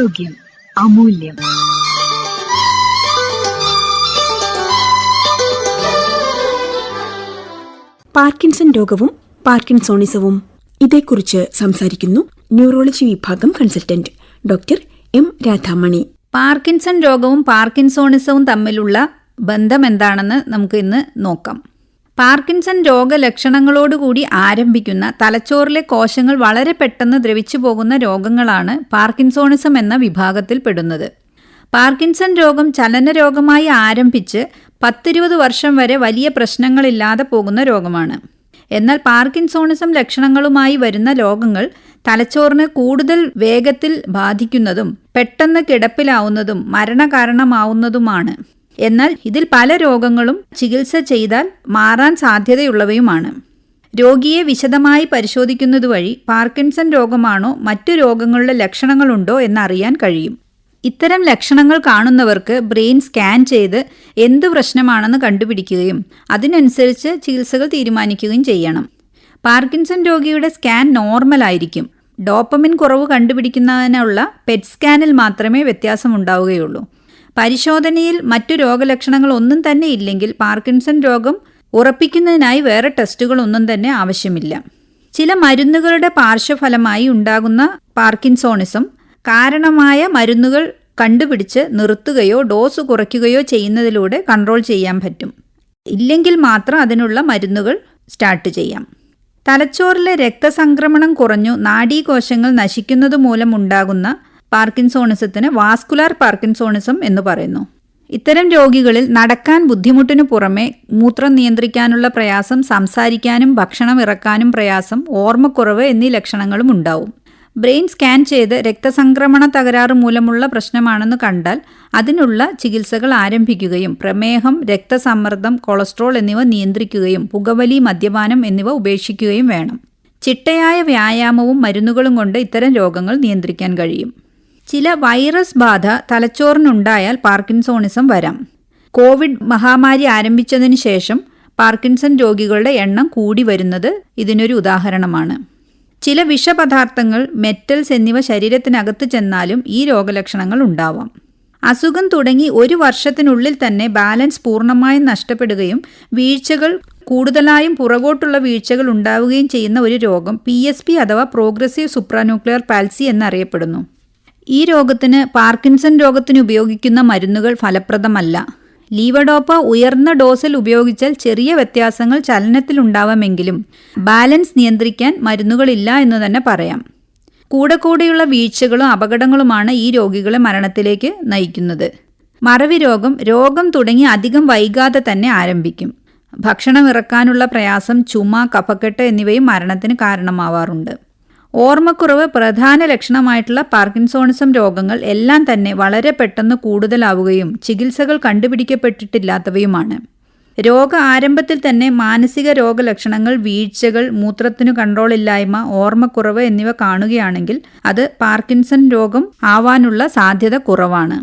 ആരോഗ്യം അമൂല്യം. പാർക്കിൻസൺ രോഗവും പാർക്കിൻസോണിസവും ഇതേക്കുറിച്ച് സംസാരിക്കുന്നു ന്യൂറോളജി വിഭാഗം consultant doctor M Radhamani. Parkinson രോഗവും പാർക്കിൻസോണിസവും തമ്മിലുള്ള ബന്ധം എന്താണെന്ന് നമുക്ക് ഇന്ന് നോക്കാം. പാർക്കിൻസൺ രോഗലക്ഷണങ്ങളോടുകൂടി ആരംഭിക്കുന്ന തലച്ചോറിലെ കോശങ്ങൾ വളരെ പെട്ടെന്ന് ദ്രവിച്ചു പോകുന്ന രോഗങ്ങളാണ് പാർക്കിൻസോണിസം എന്ന വിഭാഗത്തിൽ പെടുന്നത് പാർക്കിൻസൺ രോഗം ചലനരോഗമായി ആരംഭിച്ച് പത്തിരുപത് വർഷം വരെ വലിയ പ്രശ്നങ്ങളില്ലാതെ പോകുന്ന രോഗമാണ്. എന്നാൽ പാർക്കിൻസോണിസം ലക്ഷണങ്ങളുമായി വരുന്ന രോഗങ്ങൾ തലച്ചോറിന് കൂടുതൽ വേഗത്തിൽ ബാധിക്കുന്നതും പെട്ടെന്ന് കിടപ്പിലാവുന്നതും മരണകാരണമാവുന്നതുമാണ്. എന്നാൽ ഇതിൽ പല രോഗങ്ങളും ചികിത്സ ചെയ്താൽ മാറാൻ സാധ്യതയുള്ളവയുമാണ്. രോഗിയെ വിശദമായി പരിശോധിക്കുന്നതുവഴി പാർക്കിൻസൺ രോഗമാണോ മറ്റു രോഗങ്ങളുടെ ലക്ഷണങ്ങളുണ്ടോ എന്നറിയാൻ കഴിയും. ഇത്തരം ലക്ഷണങ്ങൾ കാണുന്നവർക്ക് ബ്രെയിൻ സ്കാൻ ചെയ്ത് എന്ത് പ്രശ്നമാണെന്ന് കണ്ടുപിടിക്കുകയും അതിനനുസരിച്ച് ചികിത്സകൾ തീരുമാനിക്കുകയും ചെയ്യണം. പാർക്കിൻസൺ രോഗിയുടെ സ്കാൻ നോർമൽ ആയിരിക്കും. ഡോപ്പമിൻ കുറവ് കണ്ടുപിടിക്കുന്നതിനുള്ള പെറ്റ് സ്കാനിൽ മാത്രമേ വ്യത്യാസമുണ്ടാവുകയുള്ളൂ. പരിശോധനയിൽ മറ്റു രോഗലക്ഷണങ്ങളൊന്നും തന്നെ ഇല്ലെങ്കിൽ പാർക്കിൻസൺ രോഗം ഉറപ്പിക്കുന്നതിനായി വേറെ ടെസ്റ്റുകളൊന്നും തന്നെ ആവശ്യമില്ല. ചില മരുന്നുകളുടെ പാർശ്വഫലമായി ഉണ്ടാകുന്ന പാർക്കിൻസോണിസം കാരണമായ മരുന്നുകൾ കണ്ടുപിടിച്ച് നിർത്തുകയോ ഡോസ് കുറയ്ക്കുകയോ ചെയ്യുന്നതിലൂടെ കൺട്രോൾ ചെയ്യാൻ പറ്റും. ഇല്ലെങ്കിൽ മാത്രം അതിനുള്ള മരുന്നുകൾ സ്റ്റാർട്ട് ചെയ്യാം. തലച്ചോറിലെ രക്തസംക്രമണം കുറഞ്ഞു നാഡീകോശങ്ങൾ നശിക്കുന്നത് മൂലമുണ്ടാകുന്ന പാർക്കിൻസോണിസത്തിന് വാസ്കുലാർ പാർക്കിൻസോണിസം എന്ന് പറയുന്നു. ഇത്തരം രോഗികളിൽ നടക്കാൻ ബുദ്ധിമുട്ടിനു പുറമെ മൂത്രം നിയന്ത്രിക്കാനുള്ള പ്രയാസം സംസാരിക്കാനും ഭക്ഷണം ഇറക്കാനും പ്രയാസം ഓർമ്മക്കുറവ് എന്നീ ലക്ഷണങ്ങളും ഉണ്ടാവും. ബ്രെയിൻ സ്കാൻ ചെയ്ത് രക്തസംക്രമണ തകരാറ് മൂലമുള്ള പ്രശ്നമാണെന്ന് കണ്ടാൽ അതിനുള്ള ചികിത്സകൾ ആരംഭിക്കുകയും പ്രമേഹം രക്തസമ്മർദ്ദം കൊളസ്ട്രോൾ എന്നിവ നിയന്ത്രിക്കുകയും പുകവലി മദ്യപാനം എന്നിവ ഉപേക്ഷിക്കുകയും വേണം. ചിട്ടയായ വ്യായാമവും മരുന്നുകളും കൊണ്ട് ഇത്തരം രോഗങ്ങൾ നിയന്ത്രിക്കാൻ കഴിയും. ചില വൈറസ് ബാധ തലച്ചോറിനുണ്ടായാൽ പാർക്കിൻസോണിസം വരാം. കോവിഡ് മഹാമാരി ആരംഭിച്ചതിന് ശേഷം പാർക്കിൻസൺ രോഗികളുടെ എണ്ണം കൂടി വരുന്നത് ഇതിനൊരു ഉദാഹരണമാണ്. ചില വിഷപദാർത്ഥങ്ങൾ മെറ്റൽസ് എന്നിവ ശരീരത്തിനകത്ത് ചെന്നാലും ഈ രോഗലക്ഷണങ്ങൾ ഉണ്ടാവാം. അസുഖം തുടങ്ങി ഒരു വർഷത്തിനുള്ളിൽ തന്നെ ബാലൻസ് പൂർണമായും നഷ്ടപ്പെടുകയും വീഴ്ചകൾ കൂടുതലായും പുറകോട്ടുള്ള വീഴ്ചകൾ ഉണ്ടാവുകയും ചെയ്യുന്ന ഒരു രോഗം പി അഥവാ പ്രോഗ്രസീവ് സുപ്രാന്യൂക്ലിയർ പാൽസി എന്നറിയപ്പെടുന്നു. ഈ രോഗത്തിന് പാർക്കിൻസൺ രോഗത്തിന് ഉപയോഗിക്കുന്ന മരുന്നുകൾ ഫലപ്രദമല്ല. ലീവഡോപ്പ ഉയർന്ന ഡോസിൽ ഉപയോഗിച്ചാൽ ചെറിയ വ്യത്യാസങ്ങൾ ചലനത്തിലുണ്ടാവാമെങ്കിലും ബാലൻസ് നിയന്ത്രിക്കാൻ മരുന്നുകളില്ല എന്ന് തന്നെ പറയാം. കൂടെ കൂടെയുള്ള വീഴ്ചകളും അപകടങ്ങളുമാണ് ഈ രോഗികളെ മരണത്തിലേക്ക് നയിക്കുന്നത്. മറവി രോഗം രോഗം തുടങ്ങി അധികം വൈകാതെ തന്നെ ആരംഭിക്കും. ഭക്ഷണം ഇറക്കാനുള്ള പ്രയാസം ചുമ കഫക്കെട്ട് എന്നിവയും മരണത്തിന് കാരണമാവാറുണ്ട്. ഓർമ്മക്കുറവ് പ്രധാന ലക്ഷണമായിട്ടുള്ള പാർക്കിൻസോണിസം രോഗങ്ങൾ എല്ലാം തന്നെ വളരെ പെട്ടെന്ന് കൂടുതലാവുകയും ചികിത്സകൾ കണ്ടുപിടിക്കപ്പെട്ടിട്ടില്ലാത്തവയുമാണ്. രോഗ ആരംഭത്തിൽ തന്നെ മാനസിക രോഗലക്ഷണങ്ങൾ വീഴ്ചകൾ മൂത്രത്തിനു കൺട്രോളില്ലായ്മ ഓർമ്മക്കുറവ് എന്നിവ കാണുകയാണെങ്കിൽ അത് പാർക്കിൻസൺ രോഗം ആവാനുള്ള സാധ്യത കുറവാണ്.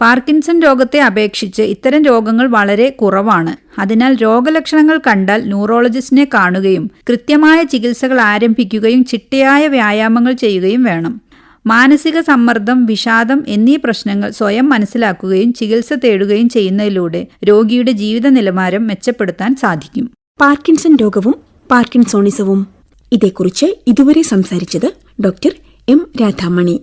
പാർക്കിൻസൺ രോഗത്തെ അപേക്ഷിച്ച് ഇത്തരം രോഗങ്ങൾ വളരെ കുറവാണ്. അതിനാൽ രോഗലക്ഷണങ്ങൾ കണ്ടാൽ ന്യൂറോളജിസ്റ്റിനെ കാണുകയും കൃത്യമായ ചികിത്സകൾ ആരംഭിക്കുകയും ചിട്ടയായ വ്യായാമങ്ങൾ ചെയ്യുകയും വേണം. മാനസിക സമ്മർദ്ദം വിഷാദം എന്നീ പ്രശ്നങ്ങൾ സ്വയം മനസ്സിലാക്കുകയും ചികിത്സ തേടുകയും ചെയ്യുന്നതിലൂടെ രോഗിയുടെ ജീവിത നിലവാരം മെച്ചപ്പെടുത്താൻ സാധിക്കും. പാർക്കിൻസൺ രോഗവും പാർക്കിൻസോണിസവും. ഇതേക്കുറിച്ച് ഇതുവരെ സംസാരിച്ചത് ഡോക്ടർ എം രാധാമണി.